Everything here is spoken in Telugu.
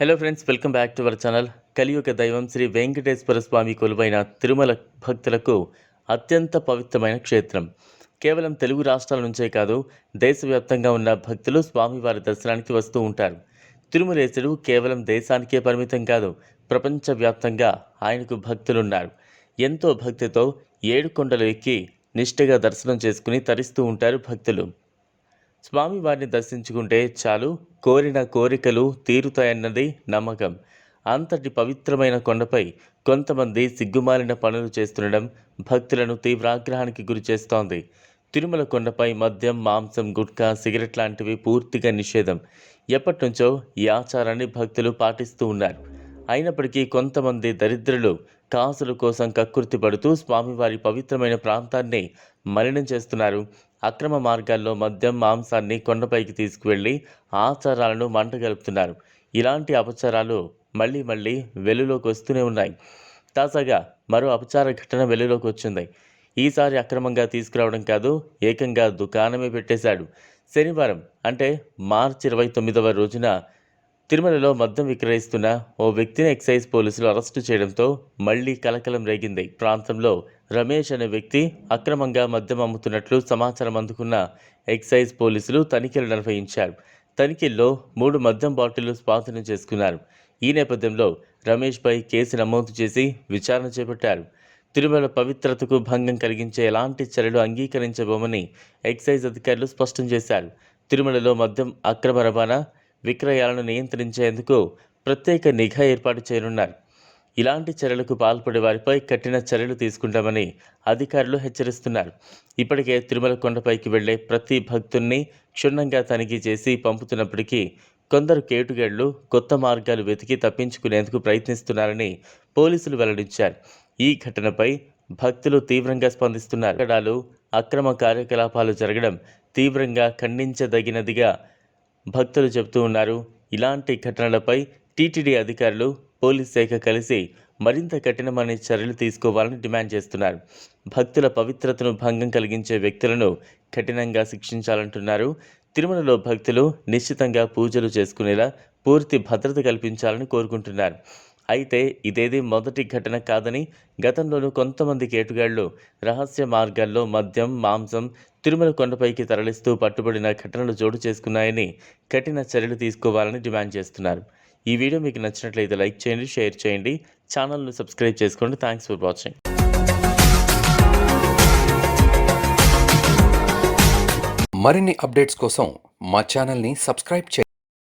Hello friends welcome back to our channel Kaliyuga దైవం శ్రీ వెంకటేశ్వర స్వామి కొలువైన తిరుమల భక్తులకు అత్యంత పవిత్రమైన క్షేత్రం. కేవలం తెలుగు రాష్ట్రాల నుంచే కాదు దేశవ్యాప్తంగా ఉన్న భక్తులు స్వామివారి దర్శనానికి వస్తూ ఉంటారు. తిరుమలేశుడు కేవలం దేశానికే పరిమితం కాదు ప్రపంచవ్యాప్తంగా ఆయనకు భక్తులున్నారు. ఎంతో భక్తితో ఏడు కొండలు ఎక్కి నిష్ఠగా దర్శనం చేసుకుని తరిస్తూ ఉంటారు భక్తులు. స్వామివారిని దర్శించుకుంటే చాలు కోరిన కోరికలు తీరుతాయన్నది నమ్మకం. అంతటి పవిత్రమైన కొండపై కొంతమంది సిగ్గుమాలిన పనులు చేస్తుండడం భక్తులను తీవ్రాగ్రహానికి గురి చేస్తోంది. తిరుమల కొండపై మద్యం మాంసం గుట్కా సిగరెట్ లాంటివి పూర్తిగా నిషేధం. ఎప్పటి నుంచో ఈ ఆచారాన్ని భక్తులు పాటిస్తూ ఉన్నారు. అయినప్పటికీ కొంతమంది దరిద్రులు కాసుల కోసం కక్కుర్తి పడుతూ స్వామివారి పవిత్రమైన ప్రాంతాన్ని మలినం చేస్తున్నారు. అక్రమ మార్గాల్లో మద్యం మాంసాన్ని కొండపైకి తీసుకువెళ్ళి ఆచారాలను మంటగలుపుతున్నారు. ఇలాంటి అపచారాలు మళ్ళీ మళ్ళీ వెలుగులోకి వస్తూనే ఉన్నాయి. తాజాగా మరో అపచార ఘటన వెలుగులోకి వచ్చింది. ఈసారి అక్రమంగా తీసుకురావడం కాదు ఏకంగా దుకాణమే పెట్టేశాడు. శనివారం అంటే మార్చి ఇరవై తొమ్మిదవ రోజున తిరుమలలో మద్యం విక్రయిస్తున్న ఓ వ్యక్తిని ఎక్సైజ్ పోలీసులు అరెస్టు చేయడంతో మళ్ళీ కలకలం రేగింది. ప్రాంతంలో రమేష్ అనే వ్యక్తి అక్రమంగా మద్యం అమ్ముతున్నట్లు సమాచారం అందుకున్న ఎక్సైజ్ పోలీసులు తనిఖీలు నిర్వహించారు. తనిఖీల్లో మూడు మద్యం బాటిళ్ళు స్వాధీనం చేసుకున్నారు. ఈ నేపథ్యంలో రమేష్పై కేసు నమోదు చేసి విచారణ చేపట్టారు. తిరుమల పవిత్రతకు భంగం కలిగించే ఎలాంటి చర్యలు అంగీకరించబోమని ఎక్సైజ్ అధికారులు స్పష్టం చేశారు. తిరుమలలో మద్యం అక్రమ రవాణా విక్రయాలను నియంత్రించేందుకు ప్రత్యేక నిఘా ఏర్పాటు చేయనున్నారు. ఇలాంటి చర్యలకు పాల్పడే వారిపై కఠిన చర్యలు తీసుకుంటామని అధికారులు హెచ్చరిస్తున్నారు. ఇప్పటికే తిరుమల కొండపైకి వెళ్ళే ప్రతి భక్తుల్ని క్షుణ్ణంగా తనిఖీ చేసి పంపుతున్నప్పటికీ కొందరు కేటుగాళ్ళు కొత్త మార్గాలు వెతికి తప్పించుకునేందుకు ప్రయత్నిస్తున్నారని పోలీసులు వెల్లడించారు. ఈ ఘటనపై భక్తులు తీవ్రంగా స్పందిస్తున్నారు. అక్రమ కార్యకలాపాలు జరగడం తీవ్రంగా ఖండించదగినదిగా భక్తులు చెబుతూ ఉన్నారు. ఇలాంటి ఘటనలపై టీటీడీ అధికారులు పోలీస్ శాఖ కలిసి మరింత కఠినమైన చర్యలు తీసుకోవాలని డిమాండ్ చేస్తున్నారు. భక్తుల పవిత్రతను భంగం కలిగించే వ్యక్తులను కఠినంగా శిక్షించాలంటున్నారు. తిరుమలలో భక్తులు నిశ్చితంగా పూజలు చేసుకునేలా పూర్తి భద్రత కల్పించాలని కోరుకుంటున్నారు. అయితే ఇదేది మొదటి ఘటన కాదని గతంలోనూ కొంతమంది కేటుగాళ్ళు రహస్య మార్గాల్లో మద్యం మాంసం తిరుమల కొండపైకి తరలిస్తూ పట్టుబడిన ఘటనలు చోటు చేసుకున్నాయని కఠిన చర్యలు తీసుకోవాలని డిమాండ్ చేస్తున్నారు. ఈ వీడియో మీకు నచ్చినట్లయితే లైక్ చేయండి షేర్ చేయండి ఛానల్ను సబ్స్క్రైబ్ చేసుకోండి. Thanks for watching. మరిన్ని అప్డేట్స్ కోసం మా ఛానల్ని సబ్స్క్రైబ్ చేయండి.